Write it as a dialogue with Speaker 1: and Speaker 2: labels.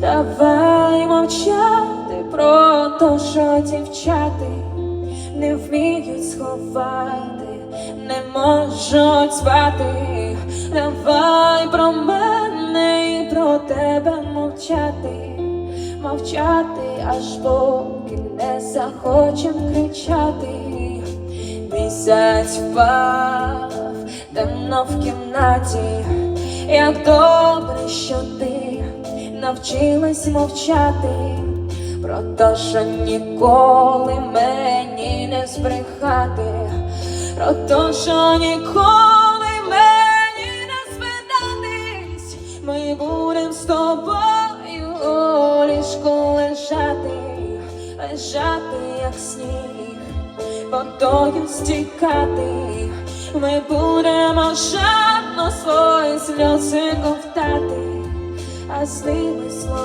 Speaker 1: Давай мовчати про те, що дівчати не вміють сховати, не можуть спати. Давай про мене і про тебе мовчати, мовчати, аж поки не захочем кричати. Місяць впав темно в кімнаті, як добре, що навчилась мовчати, про те, що ніколи мені не збрехати, про те, що ніколи мені не спитатись, ми будем з тобою у ліжку лежати, лежати, як сніг водою стікати, ми будемо жадно свої сльози ковтати, а з ними